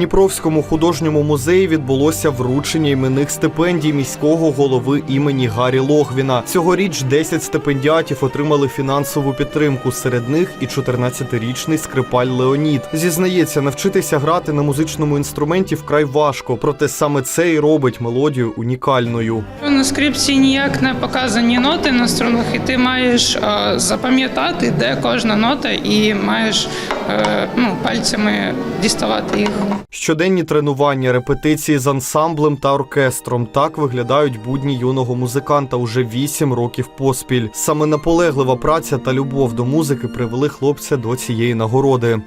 Дніпровському художньому музеї відбулося вручення іменних стипендій міського голови імені Гаррі Логвіна. Цьогоріч 10 стипендіатів отримали фінансову підтримку. Серед них і 14-річний скрипаль Леонід. Зізнається, навчитися грати на музичному інструменті вкрай важко, проте саме це і робить мелодію унікальною. На скрипці ніяк не показані ноти на струнах, і ти маєш е, запам'ятати, де кожна нота, і маєш е, ну, пальцями діставати їх. Щоденні тренування, репетиції з ансамблем та оркестром так виглядають будні юного музиканта уже 8 років поспіль. Саме наполеглива праця та любов до музики привели хлопця до цієї нагороди.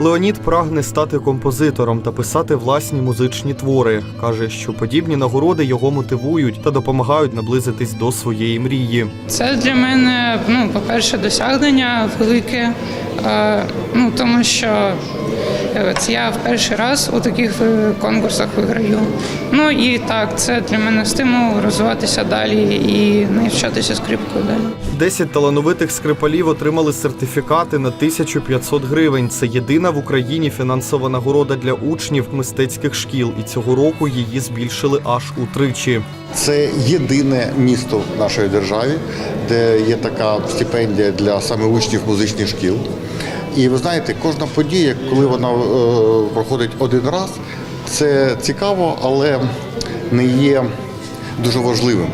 Леонід прагне стати композитором та писати власні музичні твори. каже, що подібні нагороди його мотивують та допомагають наблизитись до своєї мрії. Це для мене, ну, по-перше, досягнення велике, е, ну, тому що це я в перший раз у таких е, конкурсах виграю. Ну і так, це для мене стимул розвиватися далі і навчатися скрипкою далі. 10 талановитих скрипалів отримали сертифікати на 1500 гривень. Це єдина в Україні фінансова нагорода для учнів мистецьких шкіл, і цього року її збільшили аж утричі. Це єдине місто в нашій державі, де є така стипендія для саме учнів музичних шкіл. І ви знаєте, кожна подія, коли вона е, проходить один раз, це цікаво, але не є дуже важливим.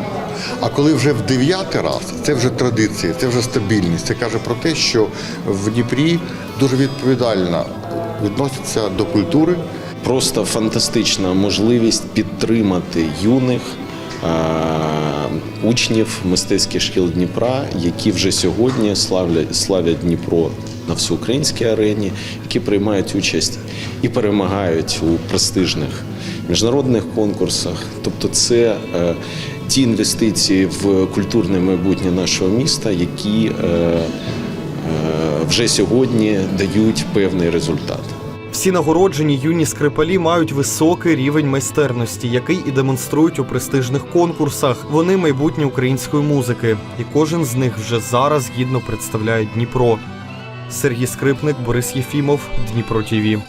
А коли вже в дев'ятий раз, це вже традиція, це вже стабільність. Це каже про те, що в Дніпрі дуже відповідально відносяться до культури, Просто фантастична можливість підтримати юних учнів мистецьких шкіл Дніпра, які вже сьогодні славлять, славлять Дніпро на всеукраїнській арені, які приймають участь і перемагають у престижних міжнародних конкурсах. Тобто, це е, ті інвестиції в культурне майбутнє нашого міста, які е, е, вже сьогодні дають певний результат. Всі нагороджені юні скрипалі мають високий рівень майстерності, який і демонструють у престижних конкурсах. Вони майбутнє української музики, і кожен з них вже зараз гідно представляє Дніпро. Сергій Скрипник, Борис Єфімов, Дніпро ТІВІ.